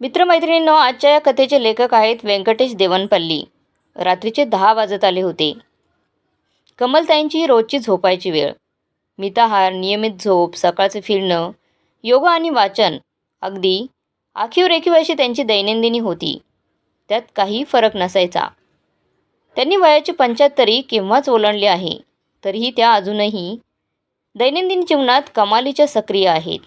मित्रमैत्रिणींनो आजच्या या कथेचे लेखक आहेत व्यंकटेश देवनपल्ली. रात्रीचे दहा वाजत आले होते. कमलताईंची रोजची झोपायची वेळ. मिताहार नियमित झोप सकाळचे फिरणं योगा आणि वाचन अगदी आखीव रेखीव अशी त्यांची दैनंदिनी होती. त्यात काही फरक नसायचा. त्यांनी वयाची पंच्याहत्तरी केव्हाच ओलांडली आहे तरीही त्या अजूनही दैनंदिन जीवनात कमालीच्या सक्रिय आहेत.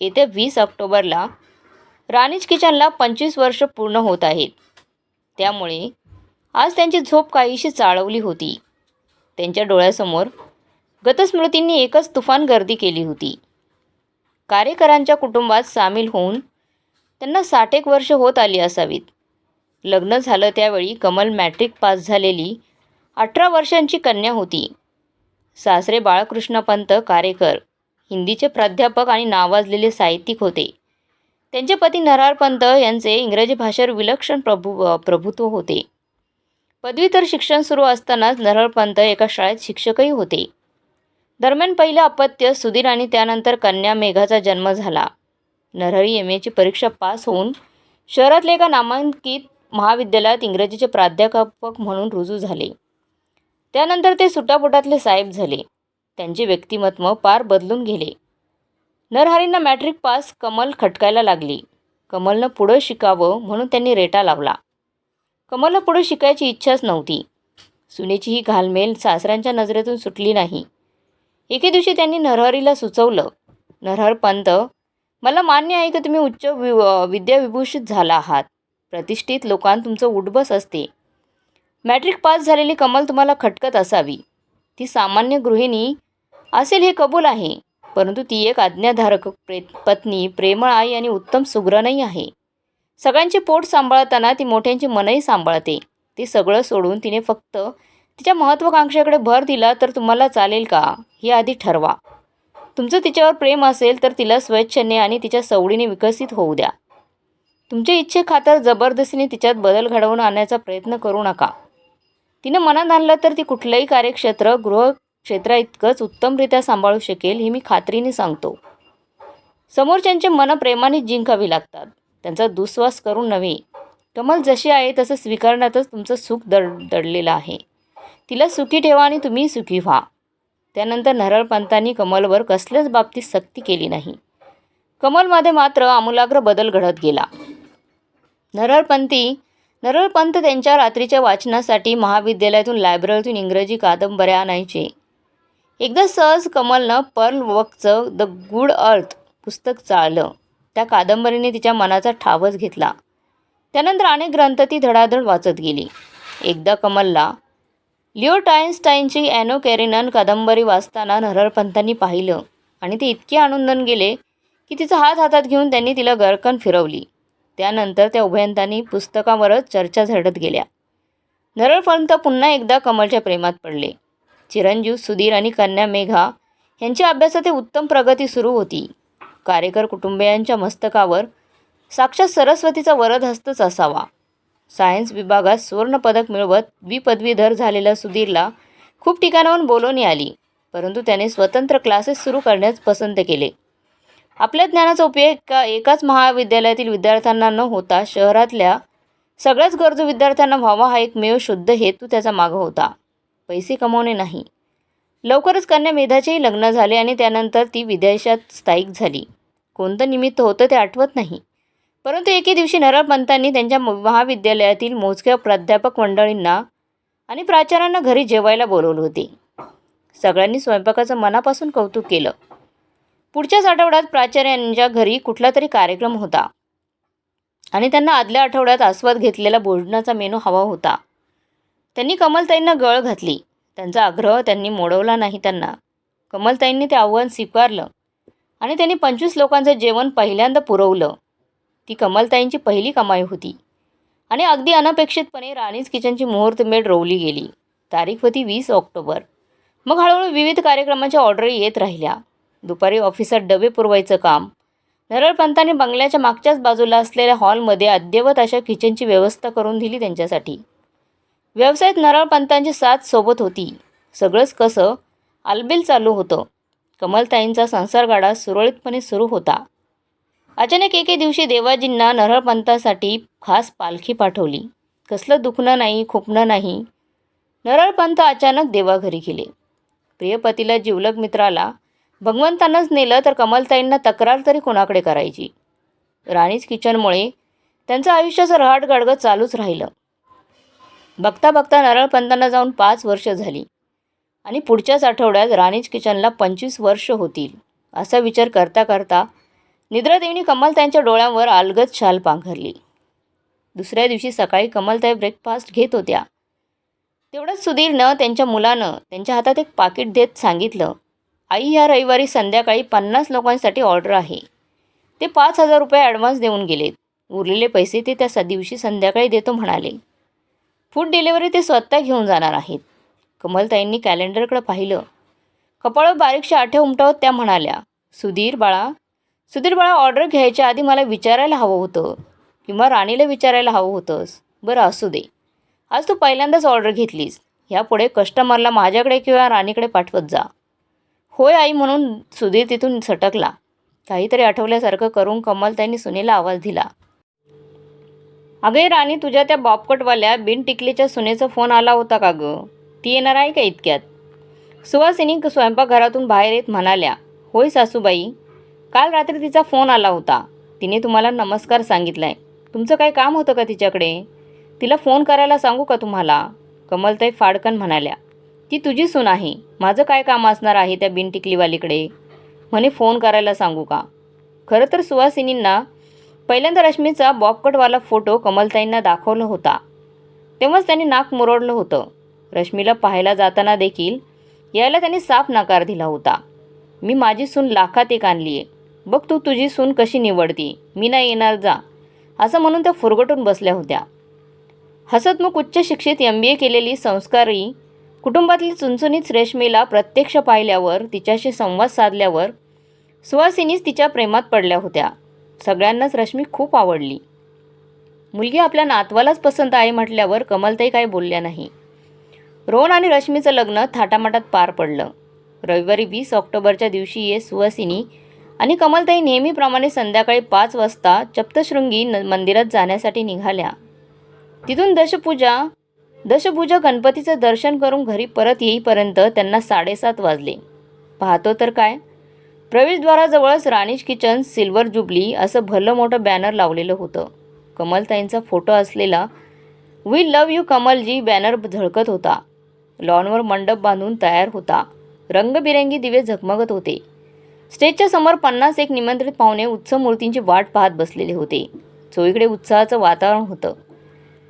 येत्या वीस ऑक्टोबरला राणीज किचनला पंचवीस वर्ष पूर्ण होत आहेत त्यामुळे आज त्यांची झोप काहीशी चाळवली होती. त्यांच्या डोळ्यासमोर गतस्मृतींनी एकच तुफान गर्दी केली होती. कार्यकरांच्या कुटुंबात सामील होऊन त्यांना साठेक वर्ष होत आली असावीत. लग्न झालं त्यावेळी कमल मॅट्रिक पास झालेली अठरा वर्षांची कन्या होती. सासरे बाळकृष्ण पंत कारेकर हिंदीचे प्राध्यापक आणि नावाजलेले साहित्यिक होते. त्यांचे पती नरारपंत यांचे इंग्रजी भाषेवर विलक्षण प्रभु प्रभुत्व होते. पदवीतर शिक्षण सुरू असतानाच नरहर एका शाळेत शिक्षकही होते. दरम्यान पहिलं अपत्य सुधीर आणि त्यानंतर कन्या मेघाचा जन्म झाला. नरहरी एम एची परीक्षा पास होऊन शहरातल्या एका नामांकित महाविद्यालयात इंग्रजीचे प्राध्यापक म्हणून रुजू झाले. त्यानंतर ते सुटापुटातले साहेब झाले. त्यांचे व्यक्तिमत्व पार बदलून गेले. नरहरींना मॅट्रिक पास कमल खटकायला लागली. कमलनं पुढं शिकावं म्हणून त्यांनी रेटा लावला. कमलला पुढं शिकायची इच्छाच नव्हती. सुनेची ही घालमेल सासऱ्यांच्या नजरेतून सुटली नाही. एके दिवशी त्यांनी नरहरीला सुचवलं नरहर पंत मला मान्य आहे की तुम्ही उच्च वि विद्याविभूषित झाला आहात. प्रतिष्ठित लोकांत तुमचं उठबस असते. मॅट्रिक पास झालेली कमल तुम्हाला खटकत असावी. ती सामान्य गृहिणी असेल हे कबूल आहे. परंतु ती एक आज्ञाधारक प्रे पत्नी प्रेमळ आई आणि उत्तम सुग्रणही आहे. सगळ्यांचे पोट सांभाळताना ती मोठ्यांची मनही सांभाळते. ते सगळं सोडून तिने फक्त तिच्या महत्त्वाकांक्षेकडे भर दिला तर तुम्हाला चालेल का? हे आधी ठरवा. तुमचं तिच्यावर प्रेम असेल तर तिला स्वेच्छेने आणि तिच्या सवडीने विकसित होऊ द्या. तुमच्या इच्छेखातर जबरदस्तीने तिच्यात बदल घडवून आणण्याचा प्रयत्न करू नका. तिनं मनात आणलं तर ती कुठलंही कार्यक्षेत्र गृह क्षेत्रा इतकंच उत्तमरित्या सांभाळू शकेल हे मी खात्रीने सांगतो. समोरच्यांचे मन प्रेमाने जिंकावी लागतात. त्यांचा दुस्वास करून नव्हे. कमल जशी आहे तसं स्वीकारण्यातच तुमचं सुख दड दडलेलं आहे. तिला सुखी ठेवा आणि तुम्ही सुखी व्हा. त्यानंतर नरळपंतांनी कमलवर कसल्याच बाबतीत सक्ती केली नाही. कमलमध्ये मात्र आमूलाग्र बदल घडत गेला. नरळपंती नरळपंत त्यांच्या रात्रीच्या वाचनासाठी महाविद्यालयातून लायब्ररीतून इंग्रजी कादंबऱ्या आणायचे. एकदा सहज कमलनं पर्ल वकचं द गुड अर्थ पुस्तक चाळलं. त्या कादंबरीने तिच्या मनाचा ठावच घेतला. त्यानंतर अनेक ग्रंथ ती धडाधड वाचत गेली. एकदा कमलला लिओ टाईन्स्टाईनची ॲनो कॅरिनन कादंबरी वाचताना नरळपंतांनी पाहिलं आणि ते इतके आनंदन गेले की तिचा हात हातात घेऊन त्यांनी तिला गरकन फिरवली. त्यानंतर त्या उभयंतांनी पुस्तकावरच चर्चा झडत गेल्या. नरळपंत पुन्हा एकदा कमलच्या प्रेमात पडले. चिरंजीव सुधीर आणि कन्या मेघा यांच्या अभ्यासात उत्तम प्रगती सुरू होती. कार्यकर कुटुंबियांच्या मस्तकावर साक्षात सरस्वतीचा वरद हस्तच असावा. सायन्स विभागात सुवर्णपदक मिळवत द्विपदवीधर झालेल्या सुधीरला खूप ठिकाणाहून बोलवणी आली परंतु त्याने स्वतंत्र क्लासेस सुरू करण्यास पसंत केले. आपल्या ज्ञानाचा उपयोग एका एकाच महाविद्यालयातील विद्यार्थ्यांना न होता शहरातल्या सगळ्याच गरजू विद्यार्थ्यांना व्हावा हा एकमेव शुद्ध हेतू त्याचा मागं होता. पैसे कमावणे नाही. लवकरच कन्या मेधाचेही लग्न झाले आणि त्यानंतर ती विदेशात स्थायिक झाली. कोणतं निमित्त होतं ते आठवत नाही. परंतु एके दिवशी नरळपंतांनी त्यांच्या महाविद्यालयातील मोजक्या प्राध्यापक मंडळींना आणि प्राचार्यांना घरी जेवायला बोलवले होते. सगळ्यांनी स्वयंपाकाचं मनापासून कौतुक केलं. पुढच्याच आठवड्यात प्राचार्यांच्या घरी कुठला तरी कार्यक्रम होता. आणि त्यांना आदल्या आठवड्यात आस्वाद घेतलेला भोजनाचा मेनू हवा होता. त्यांनी कमलताईंना गळ घातली. त्यांचा आग्रह त्यांनी मोडवला नाही त्यांना. कमलताईंनी ते आव्हान स्वीकारलं आणि त्यांनी पंचवीस लोकांचं जेवण पहिल्यांदा पुरवलं. ती कमलताईंची पहिली कमाई होती. आणि अगदी अनपेक्षितपणे राणीज किचनची मुहूर्तमेढ रोवली गेली. तारीख होती वीस ऑक्टोबर. मग हळूहळू विविध कार्यक्रमांच्या ऑर्डरी येत राहिल्या. दुपारी ऑफिसात डबे पुरवायचं काम. नरळपंतांनी बंगल्याच्या मागच्याच बाजूला असलेल्या हॉलमध्ये अद्ययावत अशा किचनची व्यवस्था करून दिली त्यांच्यासाठी. व्यवसायात नरळपंतांची साथ सोबत होती. सगळंच कसं? आलबेल चालू होतं. कमलताईंचा संसारगाडा सुरळीतपणे सुरू होता. अचानक एके दिवशी देवाजींना नरळपंथासाठी खास पालखी पाठवली. कसलं दुखणं नाही खुपणं नाही. नरळपंथ अचानक देवाघरी गेले. प्रियपतीला जिवलग मित्राला भगवंतांनाच नेलं तर कमलताईंना तक्रार तरी कोणाकडे करायची? राणीच किचनमुळे त्यांचं आयुष्याचं रहाट गडगं चालूच राहिलं. बघता बघता नरळपंतांना जाऊन पाच वर्ष झाली. आणि पुढच्याच आठवड्यात राणीज किचनला पंचवीस वर्ष होतील असा विचार करता करता निद्रादेवीने त्यांच्या डोळ्यांवर अलगद शाल पांघरली. दुसऱ्या दिवशी सकाळी कमलताई ब्रेकफास्ट घेत होत्या. तेवढंच सुधीरनं त्यांच्या मुलानं त्यांच्या हातात एक पाकिट देत सांगितलं आई ह्या रविवारी संध्याकाळी पन्नास लोकांसाठी ऑर्डर आहे. ते पाच हजार रुपये ॲडव्हान्स देऊन गेलेत. उरलेले पैसे ते त्या स दिवशी संध्याकाळी देतो म्हणाले. फूड डिलेवरी ते स्वतः घेऊन जाणार आहेत. कमलताईंनी कॅलेंडरकडे पाहिलं. कपाळावर बारीकशा आठ्या उमटावत त्या म्हणाल्या सुधीर बाळा सुधीर बाळा ऑर्डर घ्यायच्या आधी मला विचारायला हवं होतं किंवा राणीला विचारायला हवं होतंस. बरं असू दे. आज तू पहिल्यांदाच ऑर्डर घेतलीस. ह्यापुढे कस्टमरला माझ्याकडे किंवा राणीकडे पाठवत जा. होय आई म्हणून सुधीर तिथून सटकला. काहीतरी आठवल्यासारखं करून कमलताईंनी सुनेला आवाज दिला. अगे राणी तुझ्या त्या बॉबकटवाल्या बिन टिकलीच्या सुनेचा फोन आला होता का गं? ती येणार आहे का इतक्यात? सुवासिनी स्वयंपाकघरातून बाहेर येत म्हणाल्या होय सासूबाई काल रात्री तिचा फोन आला होता. तिने तुम्हाला नमस्कार सांगितलाय. तुमचं काही काम होतं का तिच्याकडे? तिला फोन करायला सांगू का तुम्हाला? कमलताई फाडकन म्हणाल्या ती तुझी सून आहे. माझं काय काम असणार आहे त्या बिनटिकलीवालीकडे म्हणे फोन करायला सांगू का? खरं तर सुवासिनींना पहिल्यांदा रश्मीचा बॉबकटवाला फोटो कमलताईंना दाखवला होता. तेव्हाच त्यांनी नाक मुरडलं होतं. रश्मीला पाहायला जाताना देखील यायला त्यांनी साफ नकार दिला होता. मी माझी सून लाखात एक आणली आहे बघ तू तुझी सून कशी निवडती. मी नाही येणार जा. असं म्हणून त्या फुरगटून बसल्या होत्या. हसतमुख उच्च शिक्षित एम बी ए केलेली संस्कारी कुटुंबातली चुनचुनीच रेशमीला प्रत्यक्ष पाहिल्यावर तिच्याशी संवाद साधल्यावर सुवासिनीच तिच्या प्रेमात पडल्या होत्या. सगळ्यांनाच रश्मी खूप आवडली. मुलगी आपल्या नातवालाच पसंत आहे म्हटल्यावर कमलताई काही बोलल्या नाही. रोहन आणि रश्मीचं लग्न थाटामाटात पार पडलं. रविवारी वीस ऑक्टोबरच्या दिवशी ये सुवासिनी आणि कमलताई नेहमीप्रमाणे संध्याकाळी पाच वाजता चप्तशृंगी न मंदिरात जाण्यासाठी निघाल्या. तिथून दशपूजा दशपूजा गणपतीचं दर्शन करून घरी परत येईपर्यंत त्यांना साडेसात वाजले. पाहतो तर काय? प्रवेशद्वाराजवळच राणीज किचन सिल्वर जुबली असं भलं मोठं बॅनर लावलेलं होतं. कमलताईंचा फोटो असलेला वी लव यू कमलजी बॅनर झळकत होता. लॉनवर मंडप बांधून तयार होता. रंगबिरंगी दिवे झगमगत होते. स्टेजच्या समोर पन्नास एक निमंत्रित पाहुणे उत्सव मूर्तींची वाट पाहत बसलेले होते. चोईकडे उत्साहाचं वातावरण होतं.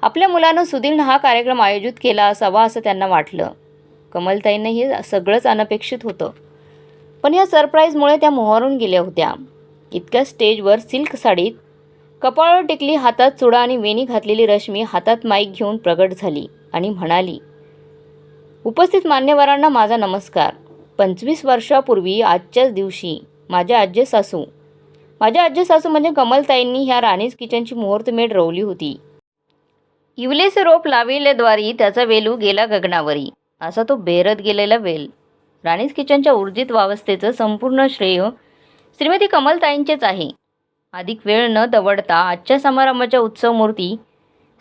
आपल्या मुलानं सुधीरनं हा कार्यक्रम आयोजित केला असावा असं त्यांना वाटलं. कमलताईंना हे सगळंच अनपेक्षित होतं. पण या सरप्राईजमुळे त्या मोहरून गेल्या होत्या. इतक्या स्टेजवर सिल्क साडीत कपाळावर टिकली हातात चुडा आणि वेणी घातलेली रश्मी हातात माईक घेऊन प्रगट झाली आणि म्हणाली उपस्थित मान्यवरांना माझा नमस्कार. पंचवीस वर्षापूर्वी आजच्याच दिवशी माझ्या आज्य सासू माझ्या आज्य सासू म्हणजे कमलताईंनी ह्या राणीज किचनची मुहूर्तमेढ रोवली होती. इवलेसे रोप लाविलेद्वारी त्याचा वेलू गेला गगनावरी. असा तो बेरत गेलेला वेल. राणीज किचनच्या ऊर्जित वावस्थेचं संपूर्ण श्रेय श्रीमती कमलताईंचेच आहे. अधिक वेळ न दवडता आजच्या समारंभाच्या उत्सव मूर्ती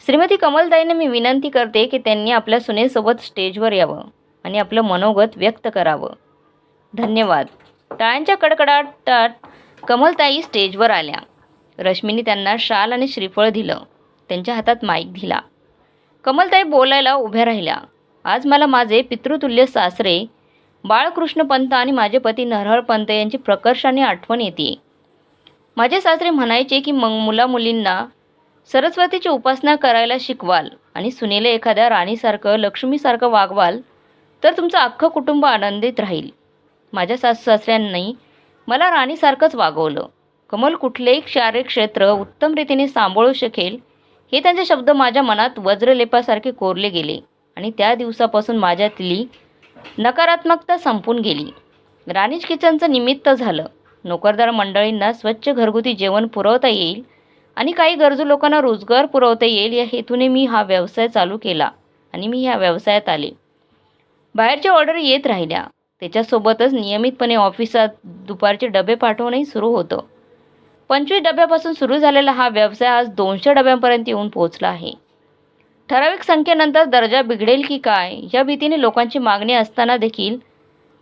श्रीमती कमलताईंना मी विनंती करते की त्यांनी आपल्या सुनेसोबत स्टेजवर यावं आणि आपलं मनोगत व्यक्त करावं. धन्यवाद. टाळ्यांच्या कडकडाटात कमलताई स्टेजवर आल्या. रश्मीने त्यांना शाल आणि श्रीफळ दिलं. त्यांच्या हातात माईक दिला. कमलताई बोलायला उभ्या राहिल्या. आज मला माझे पितृतुल्य सासरे बाळकृष्ण पंत आणि माझे पती नरहर पंत यांची प्रकर्षाने आठवण येते. माझे सासरे म्हणायचे की मग मुलामुलींना सरस्वतीची उपासना करायला शिकवाल आणि सुनेला एखाद्या राणीसारखं लक्ष्मीसारखं वागवाल तर तुमचं अख्खं कुटुंब आनंदित राहील. माझ्या सासू सासऱ्यांनी मला राणीसारखंच वागवलं. कमल कुठलेही शारीरिक क्षेत्र उत्तम रीतीने सांभाळू शकेल हे त्यांचे शब्द माझ्या मनात वज्रलेपासारखे कोरले गेले आणि त्या दिवसापासून माझ्यातली नकारात्मकता संपून गेली. राणीज किचनचं निमित्त झालं. नोकरदार मंडळींना स्वच्छ घरगुती जेवण पुरवता येईल आणि काही गरजू लोकांना रोजगार पुरवता येईल या हेतूने मी हा व्यवसाय चालू केला आणि मी ह्या व्यवसायात आले. बाहेरच्या ऑर्डर येत राहिल्या. त्याच्यासोबतच नियमितपणे ऑफिसात दुपारचे डबे पाठवणंही सुरू होतं. पंचवीस डब्यापासून सुरू झालेला हा व्यवसाय आज दोनशे डब्यांपर्यंत येऊन पोहोचला आहे. ठराविक संख्येनंतर दर्जा बिघडेल की काय या भीतीने लोकांची मागणी असताना देखील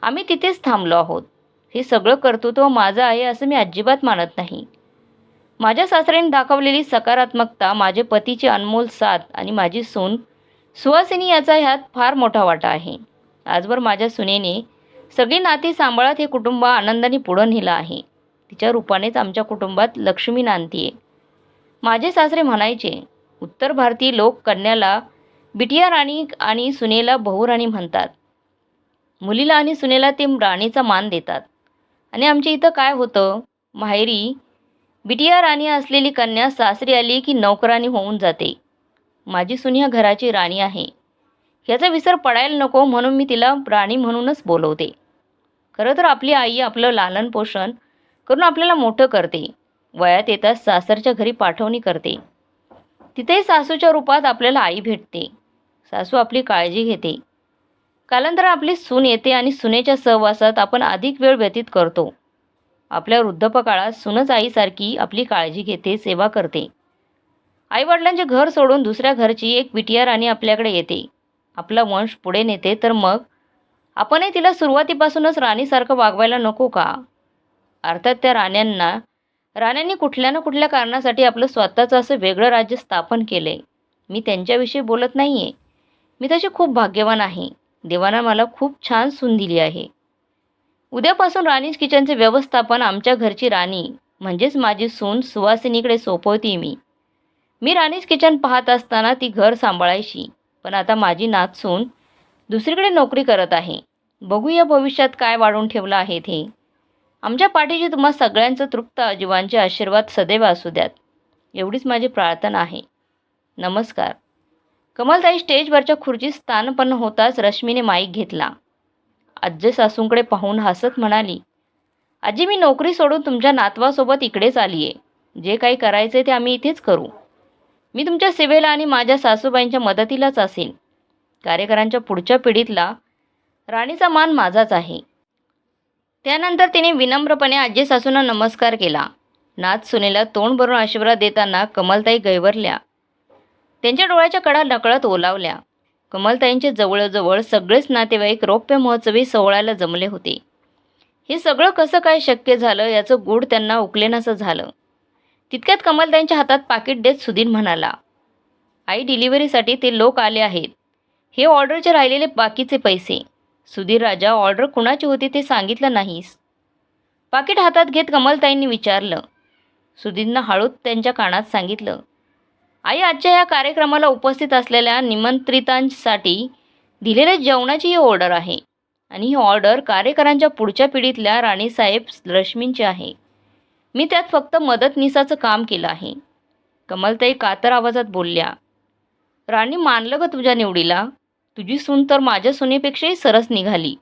आम्ही तिथेच थांबलो आहोत. हे सगळं कर्तृत्व माझं आहे असं मी अजिबात मानत नाही. माझ्या सासऱ्याने दाखवलेली सकारात्मकता माझे पतीची अनमोल साथ आणि माझी सून सुहासिनी याचा ह्यात फार मोठा वाटा आहे. आजवर माझ्या सुनेने सगळी नाती सांभाळत हे कुटुंब आनंदाने पुढं नेलं आहे. तिच्या रूपानेच आमच्या कुटुंबात लक्ष्मी नांदतीये. माझे सासरे म्हणायचे उत्तर भारतीय लोक कन्याला बिटिया राणी आणि सुनेला बहुराणी म्हणतात. मुलीला आणि सुनेला ते राणीचा मान देतात. आणि आमच्या इथं काय होतं? माहेरी बिटिया राणी असलेली कन्या सासरी आली की नौकरानी होऊन जाते. माझी सुनिया घराची राणी आहे. ह्याचा विसर पडायला नको म्हणून मी तिला राणी म्हणूनच बोलवते. खरं तर आपली आई आपलं लालन पोषण करून आपल्याला मोठं करते. वयात येताच सासरच्या घरी पाठवणी करते. तिथे सासूच्या रूपात आपल्याला आई भेटते. सासू आपली काळजी घेते. कालांतर आपली सून येते आणि सुनेच्या सहवासात आपण अधिक वेळ व्यतीत करतो. आपल्या वृद्धपकाळात सूनच आईसारखी आपली काळजी घेते सेवा करते. आईवडिलांचे घर सोडून दुसऱ्या घरची एक बिटिया राणी आपल्याकडे येते. आपला वंश पुढे नेते तर मग? आपणही तिला सुरुवातीपासूनच राणीसारखं वागवायला नको का? अर्थात त्या राण्यांना राण्यांनी कुठल्या ना कुठल्या कारणासाठी आपलं स्वतःचं असं वेगळं राज्य स्थापन केलं आहे मी त्यांच्याविषयी बोलत नाही आहे मी तशी खूप भाग्यवान आहे. देवानं मला खूप छान सून दिली आहे. उद्यापासून राणीज किचनचे व्यवस्थापन आमच्या घरची राणी म्हणजेच माझी सून सुवासिनीकडे सोपवते मी. मी राणीज किचन पाहत असताना ती घर सांभाळायची पण आता माझी नात सून दुसरीकडे नोकरी करत आहे. बघूया भविष्यात काय वाढवून ठेवलं आहे ते. आमच्या पाठीशी तुम्हा सगळ्यांचं तृप्त जीवांचे आशीर्वाद सदैव असू द्यात. एवढीच माझी प्रार्थना आहे. नमस्कार. कमलताई स्टेजवरच्या खुर्चीत स्थानपन्न होताच रश्मीने माईक घेतला. आजी सासूंकडे पाहून हसत म्हणाली आजी मी नोकरी सोडून तुमच्या नातवासोबत इकडेच आली आहे जे काही करायचे ते आम्ही इथेच करू. मी तुमच्या सेवेला आणि माझ्या सासूबाईंच्या मदतीलाच असेन. कार्यकरांच्या पुढच्या पिढीतला राणीचा मान माझाच आहे. त्यानंतर तिने विनम्रपणे आजी सासूंना नमस्कार केला. नाथ सुनेला तोंड भरून आशीर्वाद देताना कमलताई गैवरल्या. त्यांच्या डोळ्याच्या कडा नकळत ओलावल्या. कमलताईंचे जवळजवळ सगळेच नातेवाईक रौप्य महोत्सवी सोहळ्याला जमले होते. हे सगळं कसं काय शक्य झालं याचं गूढ त्यांना उकलेनासं झालं. तितक्यात कमलताईंच्या हातात पाकिट देत सुधीर म्हणाला आई डिलिव्हरीसाठी ते लोक आले आहेत. हे ऑर्डरचे राहिलेले बाकीचे पैसे. सुधीर राजा ऑर्डर कुणाची होती ते सांगितलं नाहीस. पाकिट हातात घेत कमलताईंनी विचारलं. सुधीरनं हळूच त्यांच्या कानात सांगितलं आई आजच्या या कार्यक्रमाला उपस्थित असलेल्या निमंत्रितांसाठी दिलेल्या जेवणाची ही ऑर्डर आहे आणि ही ऑर्डर कार्यकरांच्या पुढच्या पिढीतल्या राणीसाहेब रश्मींची आहे. मी त्यात फक्त मदतनिसाचं काम केलं आहे. कमलताई कातर आवाजात बोलल्या राणी मानलं ग तुझ्या निवडीला? तुझी सून तर माझ्या सुनेपेक्षाही सरस निघाली.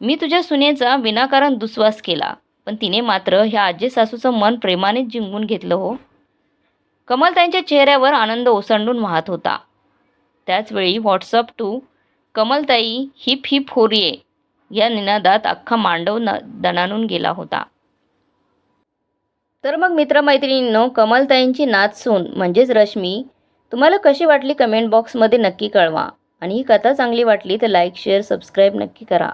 मी तुझ्या सुनेचा विनाकारण दुस्वास केला पण तिने मात्र ह्या आजी सासूचं मन प्रेमानेच जिंकून घेतलं हो. कमलताईंच्या चेहऱ्यावर आनंद ओसंडून वाहत होता. त्याचवेळी व्हॉट्सअप टू कमलताई हिप हिप होरिये या निनादात अख्खा मांडव न दणानून गेला होता. तर मग मित्रमैत्रिणींनो कमलताईंची नाच सून म्हणजेच रश्मी तुम्हाला कशी वाटली कमेंट बॉक्समध्ये नक्की कळवा. आणि ही कथा चांगली वाटली तर लाईक शेअर सबस्क्राईब नक्की करा.